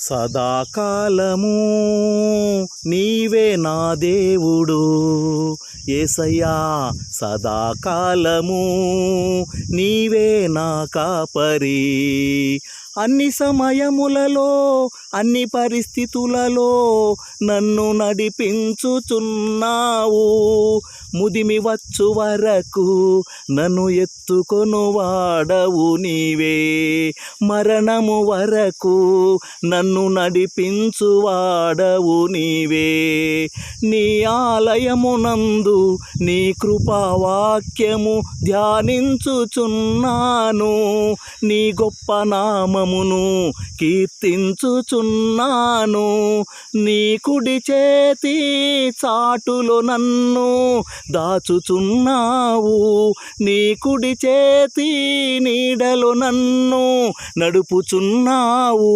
సదాకాలము నీవే నా దేవుడు. ఏసయ్యా సదాకాలము నీవే నా కాపరి. అన్ని సమయములలో అన్ని పరిస్థితులలో నన్ను నడిపించుచున్నావు. ముదిమి వచ్చు వరకు నన్ను ఎత్తుకొను వాడవు నీవే. మరణము వరకు నన్ను నడిపించు వాడవు నీవే. నీ ఆలయమునందు నీ కృపావాక్యము ధ్యానించుచున్నాను. నీ గొప్ప నామమును కీర్తించుచున్నాను. నీ కుడి చేతి చాటులో నన్ను దాచుచున్నావు. నీ కుడి చేతి నీడలో నన్ను నడుపుచున్నావు.